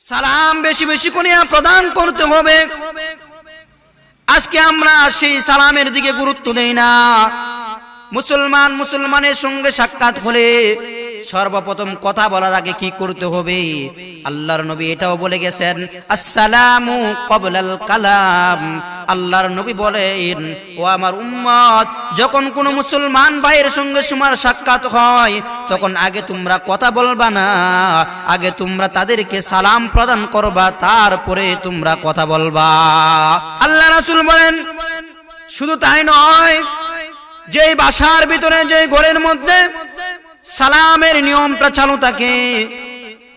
সালাম বেশি বেশি করে প্রদান করতে হবে। আজকে আমরা সেই সালামের দিকে গুরুত্ব দেই না। মুসলমান মুসলমানের সঙ্গে সাক্ষাৎ হলে সর্বপ্রথম কথা বলার আগে কি করতে হবে? আল্লাহর নবী এটাও বলে গেছেন, আসসালামু কবলাল কালাম। আল্লাহর নবী বলেন, ও আমার উম্মত, যখন কোনো মুসলমান ভাইয়ের সঙ্গে তোমার সাক্ষাৎ হয়, তখন আগে তোমরা কথা বলবা না, আগে তোমরা তাদেরকে সালাম প্রদান করবা, তারপরে তোমরা কথা বলবা। আল্লাহ রাসূল বলেন, শুধু তাই নয়, যেই বাসার ভিতরে যে ঘরের মধ্যে সালামের নিয়মটা চালু থাকে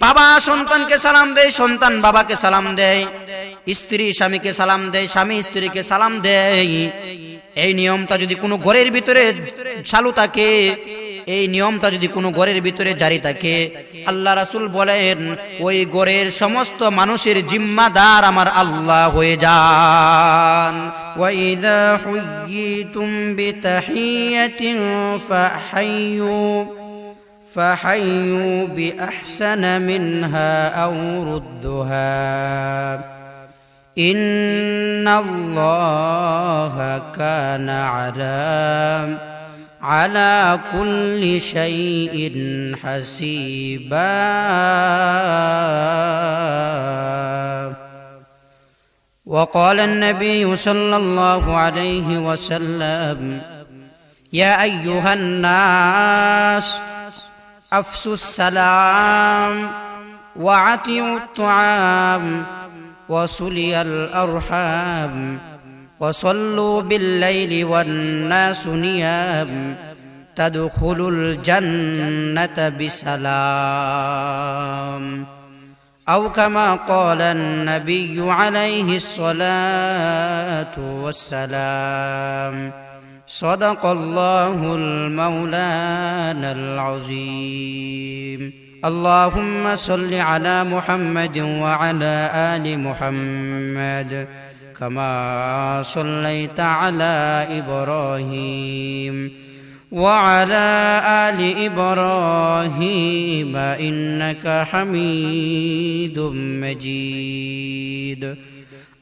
বাবা সন্তানকে সালাম দেয় সন্তান বাবাকে সালাম দেয় স্ত্রী স্বামীকে সালাম দেয় স্বামী স্ত্রীকে সালাম দেয় এই নিয়মটা যদি কোনো ঘরের ভিতরে চালু থাকে এই নিয়মটা যদি কোনো ঘরের ভিতরে জারি থাকে আল্লাহ রাসুল বলেন ওই ঘরের সমস্ত মানুষের জিম্মাদার আমার আল্লাহ হয়ে যান وإذا حييتم بتحية فحيوا فحيوا بأحسن منها أو ردها. إن الله كان على على كل شيء حسيبا. وقال النبي صلى الله عليه وسلم يا أيها الناس افسوا السلام وعتوا الطعام وسلي الأرحام وصلوا بالليل والناس نيام تدخلوا الجنة بسلام أو كما قال النبي عليه الصلاة والسلام صدق الله المولانا العظيم. اللهم صل على محمد وعلى آل محمد كما صليت على إبراهيم وعلى آل إبراهيم إنك حميد مجيد.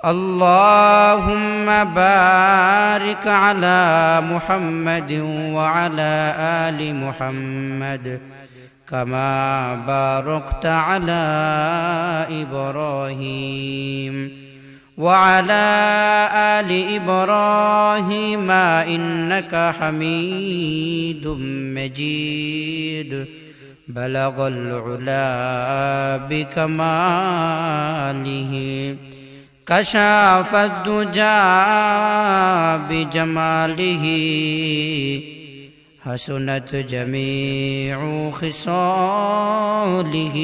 اللهم بارك على محمد وعلى آل محمد كما باركت على إبراهيم وعلى آل إبراهيم إنك حميد مجيد. بلغ العلا بكماله. كشاف الدجى بجماله حسنت جميع خصاله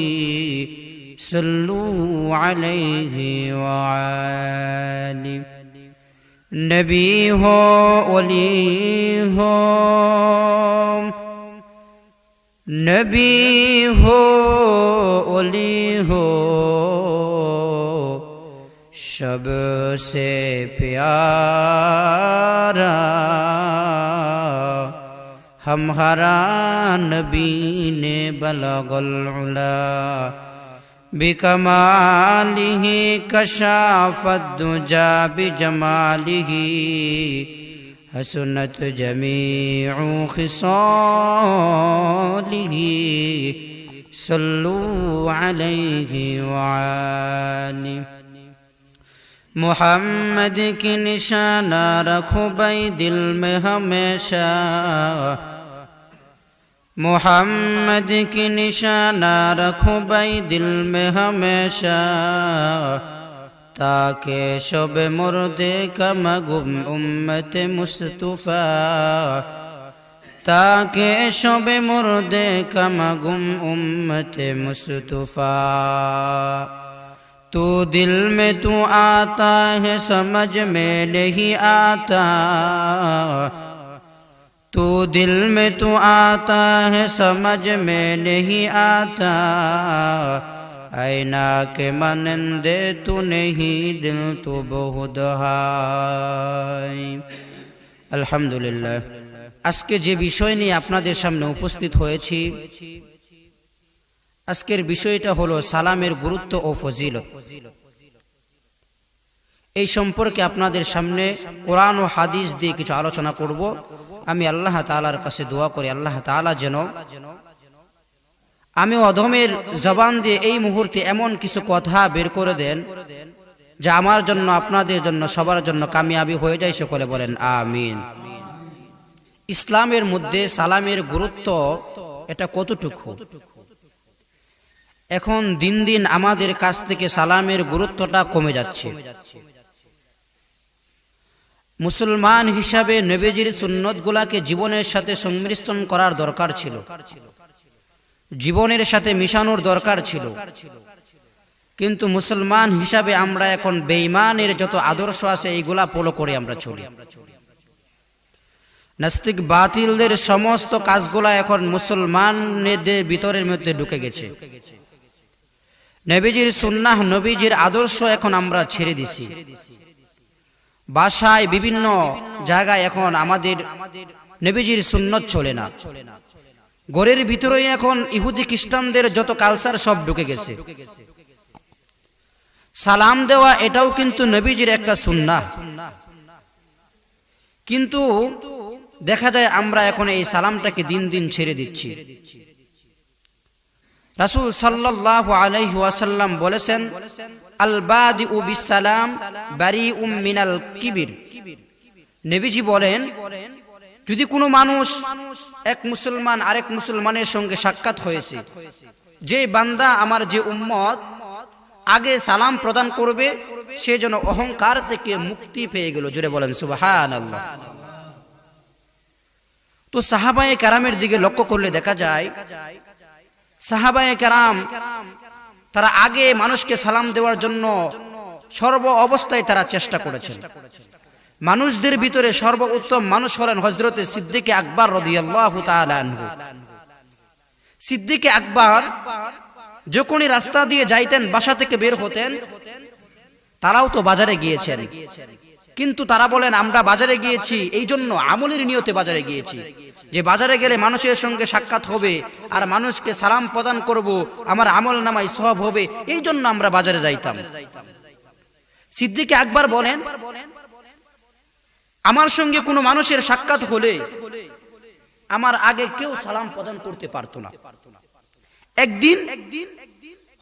صلوا عليه وعلى نبی ہو ولی ہو نبی ہو ولی ہو سب سے پیارا، ہم نبی نے بلغ العلا بکمالہ کشافت دجا بجمالہ حسنت جمیع خصالہ صلو علیہ وعالی محمد کی نشانہ رکھو بھائی دل میں ہمیشہ محمد کی نشانہ رکھو بھائی دل میں ہمیشہ تاکہ شب مردے کا مغم امت مصطفیٰ تاکہ شب مردے کا مغم امت مصطفیٰ तू दिल में तू आता है, समझ में नहीं आता। तू दिल में तू आता है, समझ में नहीं आता। ऐना के मनंदे तू नहीं, दिल तो बहुत अल्हम्दुलिल्लाह। आज के जो विषय नहीं अपन सामने उपस्थित हो আজকের বিষয়টা হলো সালামের গুরুত্ব ও ফজিলত। এই সম্পর্কে আপনাদের সামনে কোরআন ও হাদিস দিয়ে কিছু আলোচনা করব। আমি আল্লাহ তাআলার কাছে দোয়া করি, আল্লাহ তাআলা যেন আমি অধমের জবান দিয়ে এই মুহূর্তে এমন কিছু কথা বের করে দেন যা আমার জন্য, আপনাদের জন্য, সবার জন্য কামিয়াবি হয়ে যায়, সকলে বলেন আমিন। ইসলামের মধ্যে সালামের গুরুত্ব এটা কতটুকু? এখন দিন দিন আমাদের কাছ থেকে সালামের গুরুত্বটা কমে যাচ্ছে। মুসলমান হিসাবে নবীজির সুন্নতগুলাকে জীবনের সাথে সংমিশ্রণ করার দরকার ছিল। জীবনের সাথে মিশানোর দরকার ছিল। কিন্তু মুসলমান হিসাবে আমরা এখন বেঈমানের যত আদর্শ আছে, এইগুলা ফলো করে আমরা চলি। নাস্তিক বাতিলদের সমস্ত কাজগুলা এখন মুসলমানদের ভিতরের মধ্যে ঢুকে গেছে। নবীজির সুন্নাহ, নবীজির আদর্শ এখন আমরা ছেড়ে দিছি। বাসায় বিভিন্ন জায়গায় এখন আমাদের নবীজির সুন্নত চলে না। ঘরের ভিতরে এখন ইহুদি খ্রিস্টানদের যত কালচার সব ঢুকে গেছে। সালাম দেওয়া এটাও কিন্তু নবীজির একটা সুন্নাহ। কিন্তু দেখা যায় আমরা এখন এই সালামটাকে দিন দিন ছেড়ে দিচ্ছি। রাসূল সাল্লাল্লাহু আলাইহি ওয়াসাল্লাম বলেছেন আল বাদিউ বিসালাম বারিউম মিনাল কিবির। নবীজি বলেন, যদি কোনো মানুষ এক মুসলমান আরেক মুসলমানের সঙ্গে সাক্ষাৎ হয়েছে, যে বান্দা আমার যে উম্মত, আগে সালাম প্রদান করবে, সে যেন অহংকার থেকে মুক্তি পেয়ে গেল। জুড়ে বলেন সুবাহান তো সাহাবায়ে কারামের দিকে লক্ষ্য করলে দেখা যায় সাহাবায়ে কারাম, তারা আগে মানুষকে সালাম দেওয়ার জন্য সর্ব অবস্থায় তারা চেষ্টা করেছেন। মানুষদের ভিতরে সর্ব উত্তম মানুষ হলেন হজরতে সিদ্দিকে আকবর রদিয়াল্লাহু তাআলা সিদ্দিকে আকবর যখনই রাস্তা দিয়ে যাইতেন, বাসা থেকে বের হতেন, তারাও তো বাজারে গিয়েছেন। কিন্তু তারা বলেন, আমরা বাজারে গিয়েছি এই জন্য আমলের নিয়তে বাজারে গিয়েছি। যে বাজারে গেলে মানুষের সঙ্গে সাক্ষাৎ হবে আর মানুষকে সালাম প্রদান করব, আমার আমল নামাই সব হবে এই জন্য আমরা বাজারে যাইতাম। সিদ্দিকে একবার বলেন, আমার সঙ্গে কোনো মানুষের সাক্ষাৎ হলে আমার আগে কেউ সালাম প্রদান করতে পারতো না। একদিন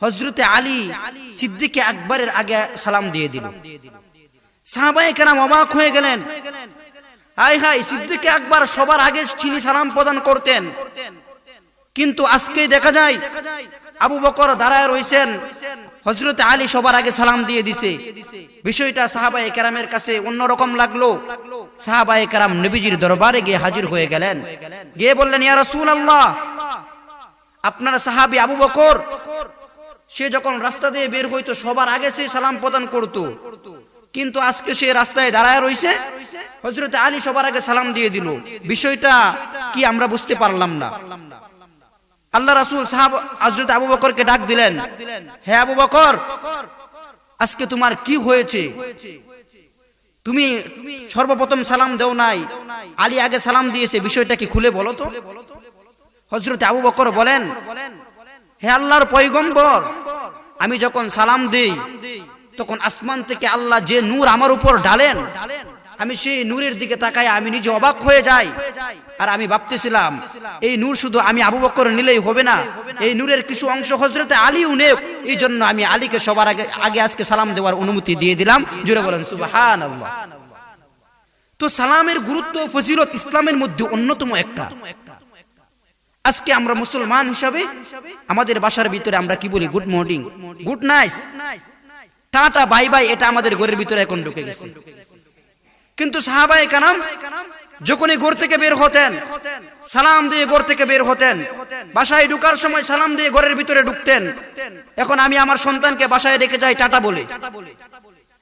হজরতে আলী সিদ্দিকে আকবরের আগে সালাম দিয়ে দিল। সাহাবাই কেরাম অবাক হয়ে গেলেন। হাই হাই সিদ্দিকে আকবর সবার আগে চিনি সালাম প্রদান করতেন। কিন্তু আজকে দেখা যায়, আবু বকর দাঁড়ায় রয়েছেন হজরত আলী সবার আগে সালাম দিয়ে দিছে। বিষয়টা সাহাবাই কেরামের কাছে অন্যরকম লাগল। সাহাবাই কেরাম নবীজির দরবারে গিয়ে হাজির হয়ে গেলেন। গিয়ে বললেন, ইয়া রাসূল আল্লাহ আপনার সাহাবি আবু বকর, সে যখন রাস্তা দিয়ে বের হইতো, সবার আগে সে সালাম প্রদান করত। কিন্তু আজকে সে রাস্তায় দাঁড়ায় রইছে। হজরত আলী সবার আগে সালাম দিয়ে দিল। বিষয়টা কি আমরা বুঝতে পারলাম না। আল্লাহ রাসূল সাহাব হযরত আবু বকরকে ডাক দিলেন, হে আবু বকর, আজকে তোমার কি হয়েছে? তুমি সর্বপ্রথম সালাম দেও নাই। আলী আগে সালাম দিয়েছে, বিষয়টা কি খুলে বলো তো? হজরত আবু বকর বলেন, হে আল্লাহর পয়গম্বর, আমি যখন সালাম দেই তখন আসমান থেকে আল্লাহ যে নূর আমার উপর ডালেন আমি সেই নূরের দিকে তাকাই আমি নিজে অবাক হয়ে যাই। আর আমি ভাবতেছিলাম, এই নূর শুধু আমি আবু বকর নিলেই হবে না, এই নূরের কিছু অংশ হজরতে আলী উনেক এই জন্য আমি আলীকে সবার আগে আগে আজকে সালাম দেওয়ার অনুমতি দিয়ে দিলাম। জুড়ে বলেন সুবাহান আল্লাহ তো সালামের গুরুত্ব ফজিলত ইসলামের মধ্যে অন্যতম একটা। আজকে আমরা মুসলমান হিসাবে আমাদের বাসার ভিতরে আমরা কি বলি? Good morning good night tata, bye bye, এটা আমাদের ঘরের ভিতরে এখন ঢুকে গেছে। কিন্তু সাহাবাই কানাম যখনই ঘর থেকে বের হতেন, সালাম দিয়ে ঘর থেকে বের হতেন, বাসায় ঢুকার সময় সালাম দিয়ে ঘরের ভিতরে ঢুকতেন, এখন আমি আমার সন্তানকে বাসায় রেখে যাই টাটা বলে।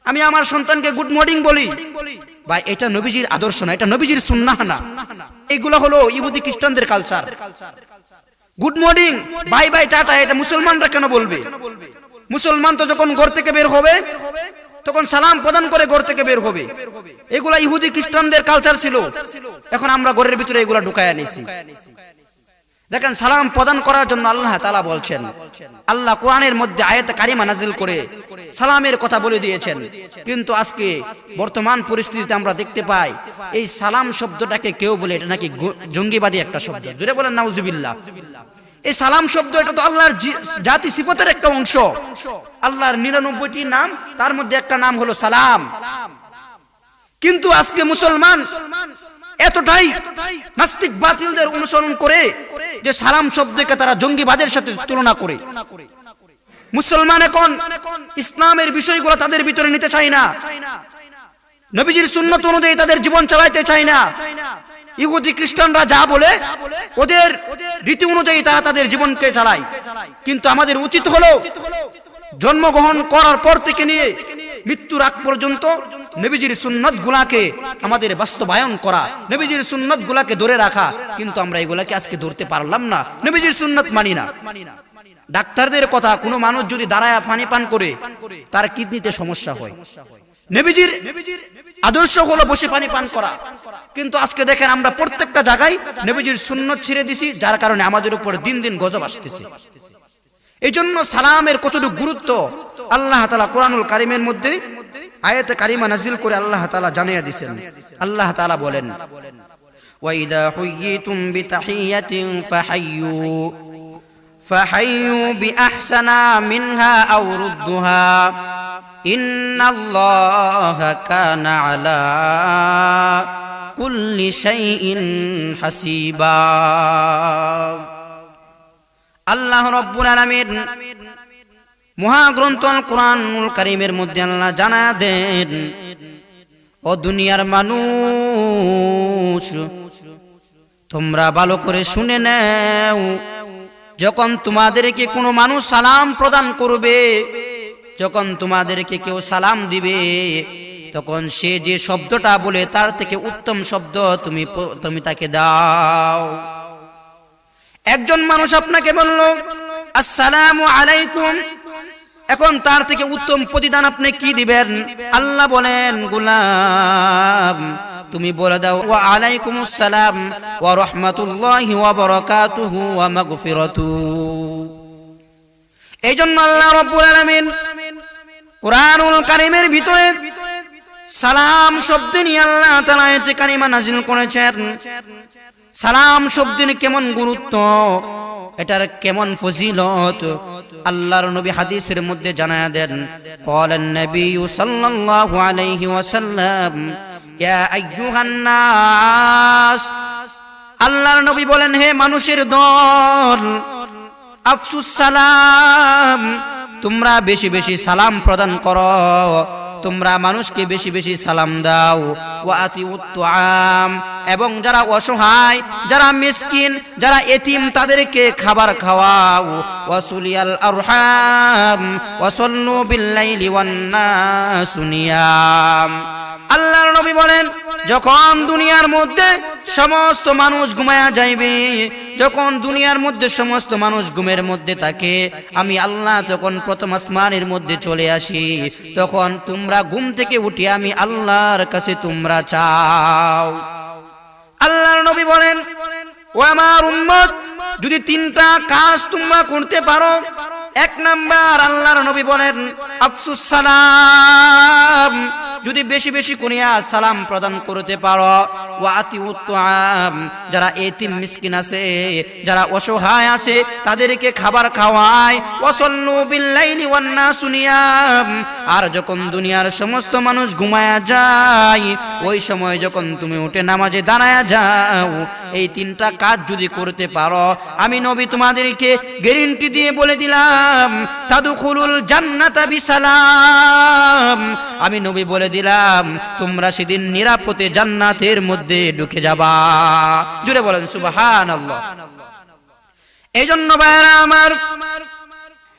আমি আমার সন্তানকে গুড মর্নিং বলি। ভাই, এটা নবীজির আদর্শ না, এটা নবীজির সুন্নাহ না। এগুলো হলো ইহুদি খ্রিস্টানদের culture good morning bye bye, tata, এটা মুসলমানরা কেন বলবে? মুসলমান তো যখন ঘর থেকে বের হবে, তখন সালাম প্রদান করে ঘর থেকে বের হবে। এগুলা ইহুদি খ্রিস্টানদের কালচার ছিল। এখন আমরা ঘরের ভিতরে এগুলা ঢুকায় নিছি দেখেন, সালাম প্রদান করার জন্য আল্লাহ তালা বলছেন, আল্লাহ কোরআনের মধ্যে আয়াত কারিমা নাজিল করে সালামের কথা বলে দিয়েছেন। কিন্তু আজকে বর্তমান পরিস্থিতিতে আমরা দেখতে পাই, এই সালাম শব্দটাকে কেউ বলে এটা নাকি জঙ্গিবাদী একটা শব্দ। জুড়ে বলেন, নাউজুবিল্লাহ। এই সালাম শব্দ এটা তো আল্লাহর জাতি সিফতের একটা অংশ। আল্লাহর নিরানব্বইটি নাম, তার মধ্যে একটা নাম হলো সালাম। কিন্তু আজকে মুসলমান এতটাই নাস্তিক বাতিলদের অনুসরণ করে যে সালাম শব্দকে তারা জঙ্গিবাদের সাথে তুলনা করে। মুসলমান এখন ইসলামের বিষয়গুলো তাদের ভিতরে নিতে চায় না। নবীজির সুন্নত অনুযায়ী তাদের জীবন চালাইতে চায় না। ইহুদি, খ্রিস্টানরা যা বলে, ওদের রীতি অনুযায়ী তারা তাদের জীবনকে চালায়। কিন্তু আমাদের উচিত হলো জন্মগ্রহণ করার পর থেকে নিয়ে মৃত্যুর আগ পর্যন্ত নবীজির সুন্নত গুলাকে আমাদের বাস্তবায়ন করা, নবীজির সুন্নত গুলাকে ধরে রাখা। কিন্তু আমরা এগুলাকে আজকে ধরতে পারলাম না। নবীজির সুন্নত মানি না। ডাক্তারদের কথা, কোনো মানুষ যদি দাঁড়ায় পানি পান করে, তার কিডনিতে সমস্যা হয়। নবীজির আদর্শ হলো বসে পানি পান করা কিন্তু আজকে দেখেন আমরা প্রত্যেকটা জায়গায় নবীজির সুন্নত ছেড়ে দিছি যার কারণে আমাদের উপর দিন দিন গজব আসতেছে এই জন্য সালামের কতটুকু গুরুত্ব আল্লাহ তালা কোরআনুল কারিমের মধ্যে আয়াতে কারিমা নাজিল করে আল্লাহ তালা জানিয়ে দিছেন আল্লাহ তালা বলেন وإذا حييتم بتحية فحيوا فحيوا بأحسن منها أو ردها إن الله كان على كل شيء حسيبا আল্লাহ রব্বুল আলামিন মহাগ্রন্থ আল কোরআনুল কারিমের মধ্যে আল্লাহ জানা দেন ও দুনিয়ার মানুষ তোমরা ভালো করে শুনে নাও যখন তোমাদেরকে কোনো মানুষ সালাম প্রদান করবে যখন তোমাদেরকে কেউ সালাম দিবে, তখন সে যে শব্দটা বলে তার থেকে উত্তম শব্দ তুমি তুমি তাকে দাও। একজন মানুষ আপনাকে বলল, আসসালামু আলাইকুম। এখন তার থেকে উত্তম প্রতিদান আপনি কি দিবেন? আল্লাহ বলেন, গুলাম, তুমি বলে দাও, ওয়া আলাইকুম আসসালাম ওয়া রাহমাতুল্লাহি ওয়া বারাকাতুহু ওয়া মাগফিরাতু। এই জন্য আল্লাহ রব্বুল আলামিন কুরআনুল কারীমের ভিতরে সালাম শব্দ নিয়ে আল্লাহ তাআলা আয়াতে কারিমা নাজিল করেছেন। সালাম শব্দের কেমন গুরুত্ব? এটার কেমন ফজিলত? আল্লাহর নবী হাদিসের মধ্যে জানায় দেন ক্বালান নবী সাল্লাল্লাহু আলাইহি ওয়াসাল্লাম, ইয়া আইয়ুহান নাস আল্লাহর নবী বলেন, হে মানুষের দল আফসুস সালাম, তোমরা বেশি বেশি সালাম প্রদান করো, তোমরা মানুষকে বেশি বেশি সালাম দাও। আম এবং যারা অসহায়, যারা মিসকিন, যারা এতিম, তাদেরকে খাবার খাওয়াও। ওয়াসুলিয়াল আরহাম ওয়াসল্লু বিল্লাইলি ওয়ান নাসু নিয়াম। আল্লাহর নবী বলেন, যখন দুনিয়ার মধ্যে সমস্ত মানুষ ঘুমায়া যাইবে, যখন দুনিয়ার মধ্যে সমস্ত মানুষ ঘুমের মধ্যে থাকে, আমি আল্লাহ তখন প্রথম আসমানের মধ্যে চলে আসি। তখন তোমরা ঘুম থেকে উঠে আমি আল্লাহর কাছে তোমরা চাও। আল্লাহর নবী বলেন, ও আমার উম্মত যদি তিনটা কাজ তোমরা করতে পারো, এক নাম্বার আল্লাহর নবী বলেন, আফসুস সালাম। যদি বেশি বেশি করিয়া সালাম প্রদান করতে পারো ওয়াতি উত্তম যারা এতিম, মিসকিন আছে, যারা অসহায় আছে, তাদেরকে খাবার খাওয়ায়, ওয়াসাল্লু বিল্লাইলি ওয়ান নাসু নিয়াম। আর যখন দুনিয়ার সমস্ত মানুষ ঘুমায়া যায়, ওই সময় যখন তুমি উঠে নামাজে দাঁড়ায়া যাও এই তিনটা কাজ যদি করতে পারো, আমি নবী তোমাদেরকে গ্যারেন্টি দিয়ে বলে দিলাম, তাদুখুলুল জান্নাতা বিসালাম। আমি নবী বলে দিলাম, তোমরা সেদিন নিরাপদে জান্নাতের মধ্যে ঢুকে যাবা। জুড়ে বলেন, সুবহানাল্লাহ। এই জন্য ভাইরা আমার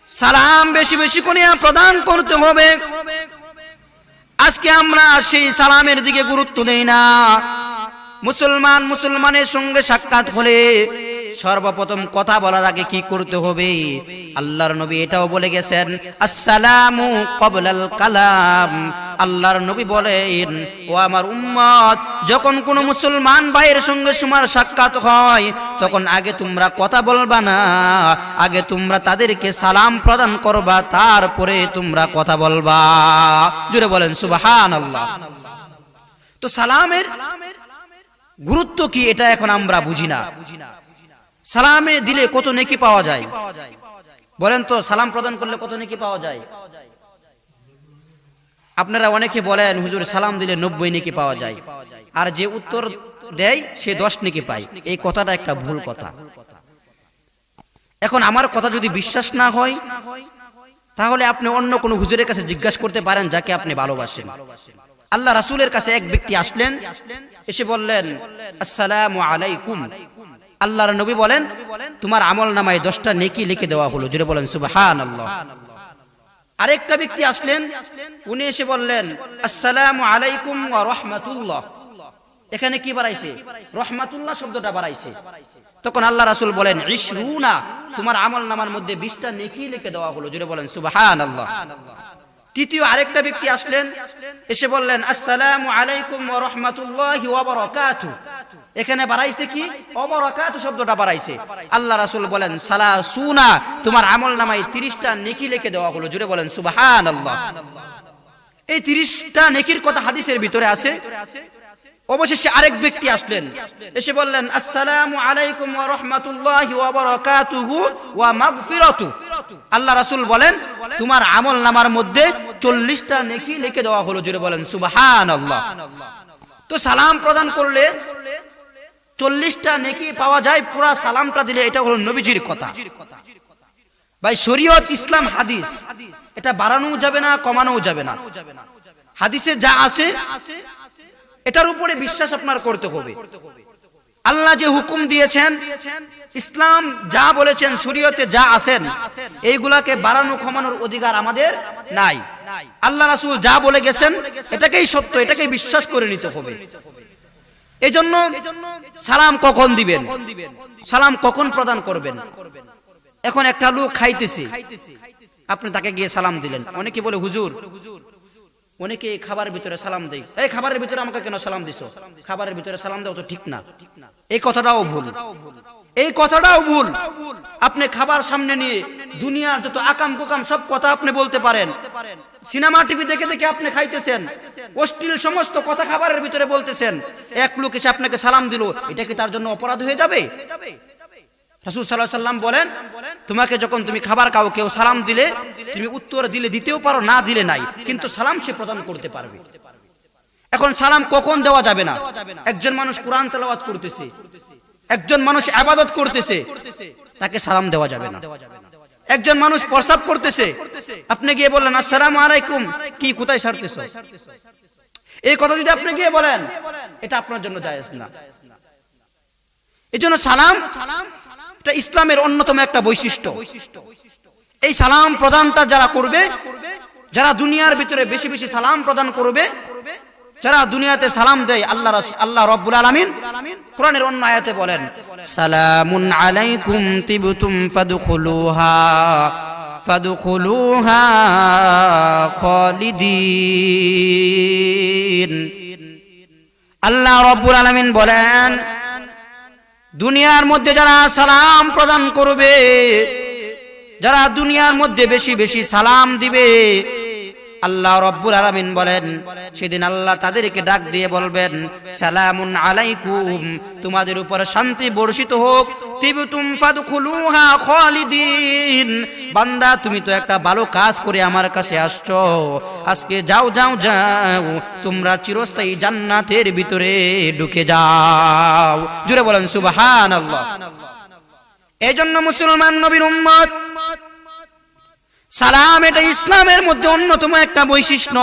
সালাম বেশি বেশি করে প্রদান করতে হবে। আজকে আমরা সেই সালামের দিকে গুরুত্ব দেই না। মুসলমান মুসলমানের সঙ্গে সাক্ষাৎ হলে সর্বপ্রথম কথা বলার আগে কি করতে হবে? আল্লাহর নবী এটাও বলে গেছেন, আসসালামু কবলাল কালাম। আল্লাহর নবী বলেন, ও আমার উম্মত, যখন কোন মুসলমান ভাইয়ের সঙ্গে তোমার সাক্ষাৎ হয়, তখন আগে তোমরা কথা বলবা না, আগে তোমরা তাদেরকে সালাম প্রদান করবা, তারপরে তোমরা কথা বলবা। জুড়ে বলেন সুবাহান আল্লাহ তো সালামের গুরুত্ব কি এটা এখন আমরা বুঝি না। সালামে দিলে কত নেকি পাওয়া যায়? বলেন তো, সালাম প্রদান করলে কত নেকি পাওয়া যায়? আপনারা অনেকে বলেন, হুজুর, সালাম দিলে নব্বই নেকি পাওয়া যায়। আর যে উত্তর দেয়, সে দশ নেকি পায়। এই কথাটা একটা ভুল কথা। এখন আমার কথা যদি বিশ্বাস না হয়, তাহলে আপনি অন্য কোনো হুজুরের কাছে জিজ্ঞাসা করতে পারেন, যাকে আপনি ভালোবাসেন। আল্লাহ রাসূলের কাছে এক ব্যক্তি আসলেন, এসে বললেন, আসসালামু আলাইকুম। আল্লাহর নবী বলেন, তোমার আমল নামায় দশটা নেকি লিখে দেওয়া হলো। জুড়ে বলেন, সুবহানাল্লাহ। আরেকটা ব্যক্তি আসলেন, উনি এসে বললেন, আসসালামু আলাইকুম রাহমাতুল্লাহ। এখানে কি বাড়াইছে? রহমাতুল্লাহ শব্দটা বাড়াইছে। তখন আল্লাহ রাসুল বলেন, ইশরুনা, তোমার আমল নামার মধ্যে 20টা নেকি লিখে দেওয়া হলো। জুড়ে বলেন, সুবহানাল্লাহ। তৃতীয় আরেকটা ব্যক্তি আসলেন, এসে বললেন, আসসালামু আলাইকুম ওয়া রাহমাতুল্লাহি এখানে বাড়াইছে কি? অবরাকাতু শব্দটা বাড়াইছে। আল্লাহ রাসূল বলেন, সালাসুনা, তোমার আমল নামায় 30টা নেকি লিখে দেওয়া হলো। জুড়ে বলেন, সুবহানাল্লাহ। এই 30টা নেকির কথা হাদিসের ভিতরে আছে। অবশেষে আরেক ব্যক্তি আসলেন, এসে বললেন, আসসালামু আলাইকুম ওয়া রাহমাতুল্লাহি ওয়া বারাকাতুহু ওয়া আল্লাহ রাসূল বলেন, তোমার আমল নামার মধ্যে 40টা নেকি লিখে দেওয়া হলো জুড়ে বলেন, সুবহানাল্লাহ। তো সালাম প্রদান করলে চল্লিশটা নেকি পাওয়া যায়, পুরা সালামটা দিলে, এটা হলো নবীজির কথা। ভাই, শরীয়ত ইসলাম হাদিস, এটা বাড়ানো যাবে না কমানো যাবে না। হাদিসে যা আছে, এটার উপরে বিশ্বাস আপনার করতে হবে। আল্লাহ যে হুকুম দিয়েছেন, ইসলাম যা বলেছেন, শরীয়তে যা আছেন, এইগুলাকে বাড়ানো, কমানোর অধিকার আমাদের নাই। আল্লাহ রাসূল যা বলে গেছেন, এটাকেই সত্য, এটাকেই বিশ্বাস করে নিতে হবে। এই জন্য সালাম কখন দিবেন? সালাম কখন প্রদান করবেন? এখন একটা লোক খাইতেছে, আপনি তাকে গিয়ে সালাম দিলেন। অনেকে বলে, হুজুর অনেকে খাবারের ভিতরে সালাম দেয়। এই খাবারের ভিতরে আমাকে কেন সালাম দিছো? খাবারের ভিতরে সালাম দেওয়া তো ঠিক না। এই কথাটাও ভুল। এই কথাটাও ভুল। আপনি খাবার সামনে নিয়ে দুনিয়ার যত আকাম কুকাম সব কথা আপনি বলতে পারেন। সিনেমা, টিভি দেখে দেখে আপনি খাইতেছেন। অশ্লীল সমস্ত কথা খাবারের ভিতরে বলতেছেন। এক লোক এসে আপনাকে সালাম দিল, এটা কি তার জন্য অপরাধ হয়ে যাবে? রাসূল আলাইহি সাল্লাম বলেন, তোমাকে যখন তুমি খাবার খাও কেউ সালাম দিলে, তুমি উত্তর দিলে, দিতেও পারো, না দিলে নাই, কিন্তু সালাম সে প্রদান করতে পারবে। এখন সালাম কখন দেওয়া যাবে না? একজন মানুষ কোরআন তেলাওয়াত করতেছে, একজন মানুষ আবাদত করতেছে, তাকে সালাম দেওয়া যাবে না। একজন মানুষ প্রসাব করতেছে, আপনি গিয়ে বললেন, আসসালামু আলাইকুম, কি, কোথায় সারতেছ এই কথা যদি আপনি গিয়ে বলেন, এটা আপনার জন্য জায়েজ না। এই জন্য সালাম এটা ইসলামের অন্যতম একটা বৈশিষ্ট্য। এই সালাম প্রদানটা যারা করবে, যারা দুনিয়ার ভিতরে বেশি বেশি সালাম প্রদান করবে, যারা দুনিয়াতে সালাম দেয় আল্লাহ আল্লাহ রব্বুল আলামিন, কোরআনের অন্য আয়াতে বলেন, সালামুন আলাইকুম তিবতুম ফাদখুলুহা ফাদখুলুহা খালিদিন। আল্লাহ রব্বুল আলামিন বলেন দুনিয়ার মধ্যে যারা সালাম প্রদান করবে যারা দুনিয়ার মধ্যে বেশি বেশি সালাম দিবে আল্লাহ রব্বুল আলামিন বলেন, সেদিন আল্লাহ তাদেরকে ডাক দিয়ে বলবেন, সালামুন আলাইকুম, তোমাদের উপর শান্তি বর্ষিত হোক বান্দা, তুমি তো একটা ভালো কাজ করে আমার কাছে আসছো। আজকে যাও যাও যাও, তোমরা চিরস্থায়ী জান্নাতের ভিতরে ঢুকে যাও। জুড়ে বলেন, সুবহানাল্লাহ। এই জন্য মুসলমান নবীর উম্মত সালাম এটা ইসলামের মধ্যে অন্যতম একটা বৈশিষ্ট্য।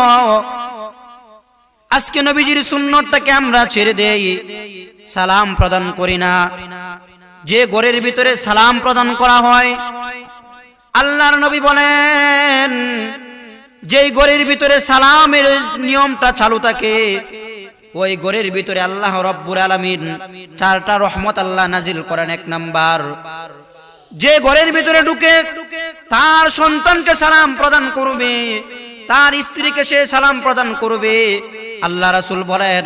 আজকে নবীজির সুন্নতটাকে আমরা ছেড়ে দেই। সালাম প্রদান করি না। যে ঘরের ভিতরে সালাম প্রদান করা হয়, আল্লাহর নবী বলেন, যেই ঘরের ভিতরে সালামের নিয়মটা চালু থাকে, ওই ঘরের ভিতরে আল্লাহ রব্বুর আলামিন চারটা রহমত আল্লাহ নাজিল করেন এক নাম্বার। যে ঘরের ভিতরে ঢুকে তার সন্তানকে সালাম প্রদান করবে, তার স্ত্রীকে সে সালাম প্রদান করবে। আল্লাহ রাসূল বলেন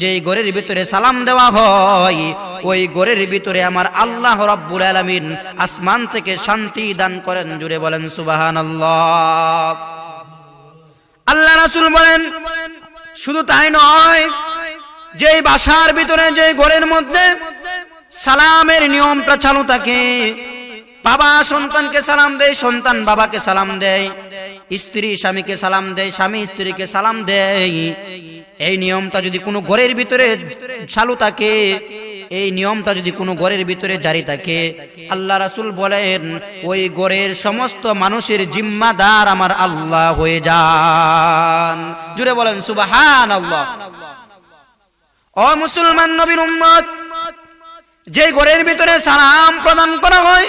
যে ঘরের ভিতরে সালাম দেওয়া হয়, ওই ঘরের ভিতরে আমার আল্লাহ রব্বুল আলামিন আসমান থেকে শান্তি দান করেন। জুড়ে বলেন, সুবহানাল্লাহ। আল্লাহ রাসুল বলেন, শুধু তাই নয়, যেই বাসার ভিতরে যে ঘরের মধ্যে সালামের নিয়মটা চালু থাকে বাবা সন্তানকে সালাম দেয়, সন্তান বাবাকে সালাম দেয়, স্ত্রী স্বামীকে সালাম দেয়, স্বামী স্ত্রীকে সালাম দেয়। এই নিয়মটা যদি কোনো ঘরের ভিতরে চালু থাকে, এই নিয়মটা যদি কোনো ঘরের ভিতরে জারি থাকে, আল্লাহ রাসূল বলেন, ওই ঘরের সমস্ত মানুষের জিম্মাদার আমার আল্লাহ হয়ে যান। জুড়ে বলেন সুবাহান আল্লাহ ও মুসলমান নবীর উম্মত, যে ঘরের ভিতরে সালাম প্রদান করা হয়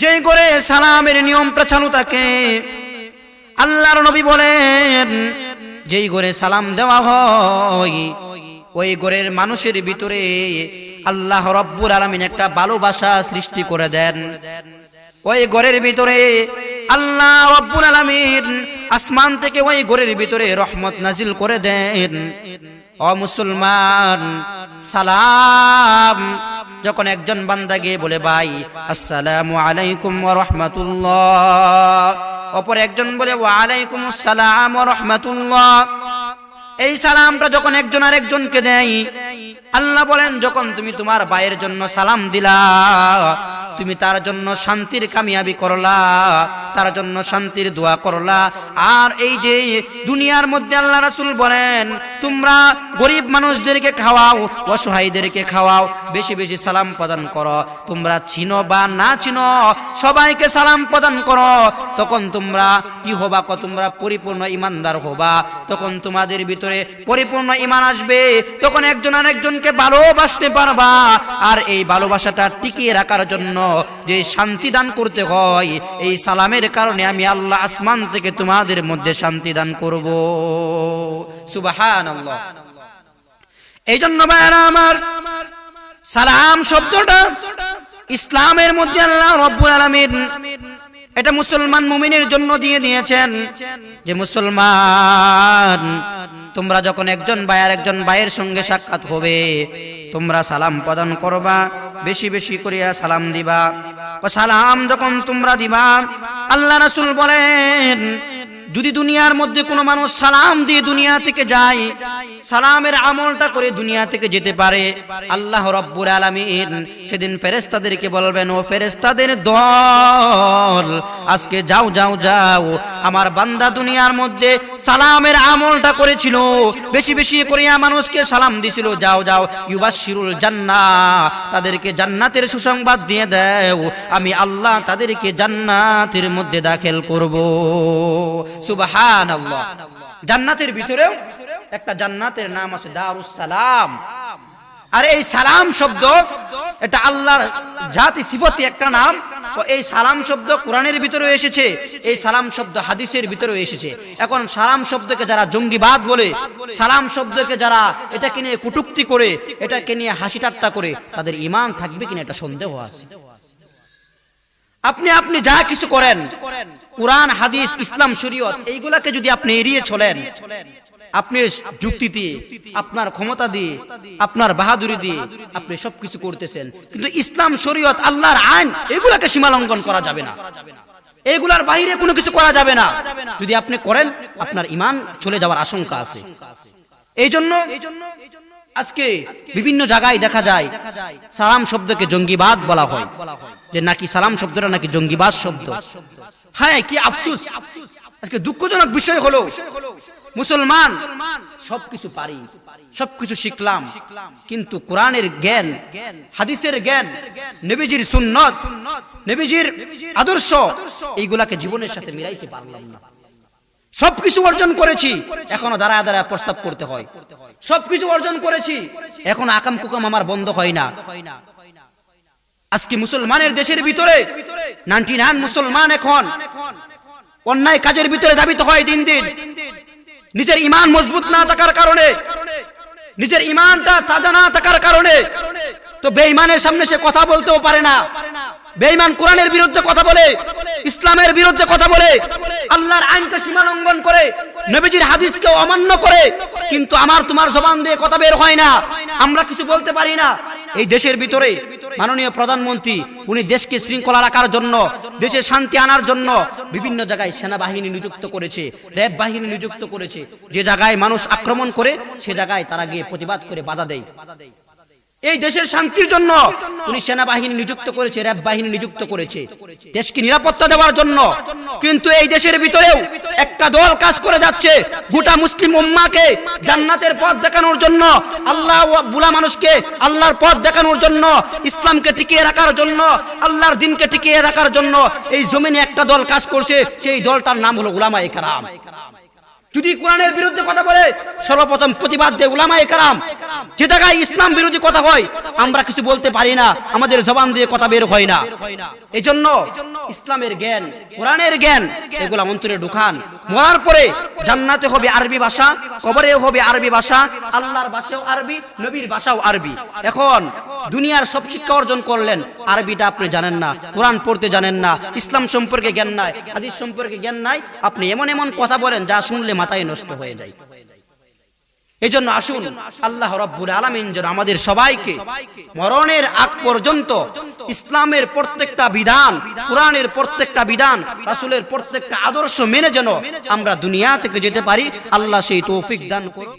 যে ঘরে সালামের নিয়মটা চালু থাকে আল্লাহর নবী বলেন, যেই ঘরে সালাম দেওয়া হয়, ওই ঘরের মানুষের ভিতরে আল্লাহ রব্বুর আলমিন একটা ভালোবাসা সৃষ্টি করে দেন। ওই ঘরের ভিতরে আল্লাহ রব্বুল আলামিন আসমান থেকে ওই ঘরের ভিতরে রহমত নাজিল করে দেন। ও মুসলমান, সালাম। যখন একজন বান্দা গিয়ে বলে, ভাই, আসসালামু আলাইকুম রাহমাতুল্লাহ। অপর একজন বলে ওয়া আলাইকুম আসসালাম রাহমাতুল্লাহ। এই সালামটা যখন একজন আরেকজনকে দেয়, আল্লাহ বলেন, যখন তুমি তোমার ভাইয়ের জন্য সালাম দিলা, তুমি তার জন্য শান্তির কামিয়াবি করলা তার জন্য শান্তির দোয়া করলা। আর এই যে দুনিয়ার মধ্যে আল্লাহ রাসূল বলেন, তোমরা গরিব মানুষদেরকে খাওয়াও, অসহায়দেরকে খাওয়াও, বেশি বেশি সালাম প্রদান করো। তোমরা চিনো বা না চিনো, সবাইকে সালাম প্রদান করো। তখন তোমরা কি হবা ক? তোমরা পরিপূর্ণ ইমানদার হবা। তখন তোমাদের ভিতরে পরিপূর্ণ ইমান আসবে। তখন একজন আরেকজনকে ভালোবাসতে পারবা। আর এই ভালোবাসাটা টিকিয়ে রাখার জন্য যে শান্তি দান করতে হয়, এই সালামের কারণে আমি আল্লাহ আসমান থেকে তোমাদের মধ্যে শান্তি দান করব। সুবাহান এই জন্য ভাইয়ারা আমার সালাম শব্দটা ইসলামের মধ্যে আল্লাহ রব্বুল আলমীর এটা মুসলমান মুমিনের জন্য দিয়ে দিয়েছেন যে মুসলমান তোমরা যখন একজন ভাইয়ের একজন ভাইয়ের সঙ্গে সাক্ষাৎ হবে, তোমরা সালাম প্রদান করবা, বেশি বেশি করিয়া সালাম দিবা। ও সালাম যখন তোমরা দিবা, আল্লাহ রাসুল বলেন, যদি দুনিয়ার মধ্যে কোনো মানুষ সালাম দিয়ে দুনিয়া থেকে যায় সালামের আমলটা করে দুনিয়া থেকে যেতে পারে। আল্লাহ রব্বুর আলামিন সেদিন ফেরেশতাদেরকে বলবেন, ও ফেরেশতাদের দল, আজকে যাও যাও যাও। আমার বান্দা দুনিয়ার মধ্যে সালামের আমলটা করেছিল। বেশি বেশি করিয়া মানুষকে সালাম দিছিল। যাও যাও ইউবাশিরুল জান্নাহ তাদেরকে জান্নাতের সুসংবাদ দিয়ে দেও। আমি আল্লাহ তাদেরকে জান্নাতের মধ্যে দাখিল করব। সুবহানাল্লাহ। জান্নাতের ভিতরেও একটা জান্নাতের নাম আছে দারুস সালাম। আর এই সালাম শব্দ, এটা আল্লাহর জাতি সিফতি একটা নাম। তো এই সালাম শব্দ কোরআনের ভিতরে এসেছে, এই সালাম শব্দ হাদিসের ভিতরে এসেছে। এখন সালাম শব্দকে যারা জঙ্গিবাদ বলে, সালাম শব্দকে যারা এটাকে নিয়ে কুটুক্তি করে, এটাকে নিয়ে হাসি ঠাট্টা করে, তাদের ইমান থাকবে কিনা এটা সন্দেহ আছে। আপনি আপনি যা কিছু করেন, কোরআন, হাদিস, ইসলাম, শরীয়ত, এইগুলাকে যদি আপনি এড়িয়ে চলেন আপনি যুক্তি দিয়ে, আপনার ক্ষমতা দিয়ে, আপনার বাহাদুরি দিয়ে আপনি সবকিছু করতেছেন। কিন্তু ইসলাম, শরীয়ত, আল্লাহর আইন, এগুলাকে সীমালঙ্ঘন করা যাবে না। এগুলার বাইরে কোনো কিছু করা যাবে না। যদি আপনি করেন, আপনার ইমান চলে যাওয়ার আশঙ্কা আছে। এই জন্য আজকে বিভিন্ন জায়গায় দেখা যায়, সালাম শব্দকে জঙ্গিবাদ বলা হয়। যে নাকি সালাম শব্দটা নাকি জঙ্গিবাদ শব্দ। হ্যাঁ কি আফসুস। আজকে দুঃখজনক বিষয় হলো, মুসলমান, সবকিছু পারি, সবকিছু শিখলাম, কিন্তু কোরআনের জ্ঞান, হাদিসের জ্ঞান, নবীজির সুন্নত, নবীজির আদর্শ, এইগুলাকে জীবনের সাথে মিলাইতে পারলাম না। সবকিছু অর্জন করেছি, এখনও দাঁড়ায় দাঁড়ায় প্রস্তাব করতে হয়। সবকিছু অর্জন করেছি, এখন আকাম কুকাম আমার বন্ধ হয় না। আজকে মুসলমানের দেশের ভিতরে, নাইনটি নাইন মুসলমান এখন অন্যায় কাজের ভিতরে দাবিত হয় দিন দিন। নিজের ইমান মজবুত না থাকার কারণে, নিজের ইমানটা তাজা না থাকার কারণে, তো বেঈমানের সামনে সে কথা বলতেও পারে না। বেঈমান কোরআনের বিরুদ্ধে কথা বলে, ইসলামের বিরুদ্ধে কথা বলে, আল্লাহর আইনকে সীমা লঙ্ঘন করে, নবীজির হাদিসকে অমান্য করে, কিন্তু আমার তোমার জবান দিয়ে কথা বের হয় না। আমরা কিছু বলতে পারি না। এই দেশের ভিতরে মাননীয় প্রধানমন্ত্রী, উনি দেশকে শৃঙ্খলা রাখার জন্য, দেশে শান্তি আনার জন্য বিভিন্ন জায়গায় সেনাবাহিনী নিযুক্ত করেছে, র্যাব বাহিনী নিযুক্ত করেছে। যে জায়গায় মানুষ আক্রমণ করে, সে জায়গায় তারা গিয়ে প্রতিবাদ করে বাধা দেয়। এই দেশের শান্তির জন্য উনি সেনাবাহিনী নিযুক্ত করেছে র্যাব বাহিনী নিযুক্ত করেছে। দেশকে নিরাপত্তা দেওয়ার জন্য। কিন্তু এই দেশের ভিতরেও একটা দল কাজ করে যাচ্ছে গোটা মুসলিম উম্মাকে জান্নাতের পথ দেখানোর জন্য আল্লাহ ও বুলা মানুষকে আল্লাহর পথ দেখানোর জন্য ইসলামকে টিকিয়ে রাখার জন্য আল্লাহর দিনকে টিকিয়ে রাখার জন্য এই জমিনে একটা দল কাজ করছে সেই দলটার নাম হলো উলামায়ে কারাম। যদি কোরআনের বিরুদ্ধে কথা বলে, সর্বপ্রথম প্রতিবাদ দেয় উলামায়ে কারাম। যে জায়গায় ইসলাম বিরোধী কথা হয় আমরা কিছু বলতে পারি না, আমাদের জবান দিয়ে কথা বের হয় না। এই জন্য ইসলামের জ্ঞান, কোরআনের জ্ঞান, এগুলা অন্তরে ঢুকান। মরার পরে জান্নাতে হবে আরবি ভাষা, কবরে হবে আরবি ভাষা, আল্লাহর ভাষাও আরবি, নবীর ভাষাও আরবি। এখন দুনিয়ার সব শিক্ষা অর্জন করলেন, আরবিটা আপনি জানেন না, কোরআন পড়তে জানেন না, ইসলাম সম্পর্কে জ্ঞান নাই, হাদিস সম্পর্কে জ্ঞান নাই, আপনি এমন এমন কথা বলেন, যা শুনলে মাথায় নষ্ট হয়ে যায়। এই জন্য আসুন, আল্লাহ রব্বুল আলমিন যেন আমাদের সবাইকে মরণের আগ পর্যন্ত ইসলামের প্রত্যেকটা বিধান, কোরআনের প্রত্যেকটা বিধান, রাসুলের প্রত্যেকটা আদর্শ মেনে যেন আমরা দুনিয়া থেকে যেতে পারি। আল্লাহ সেই তৌফিক দান করুন।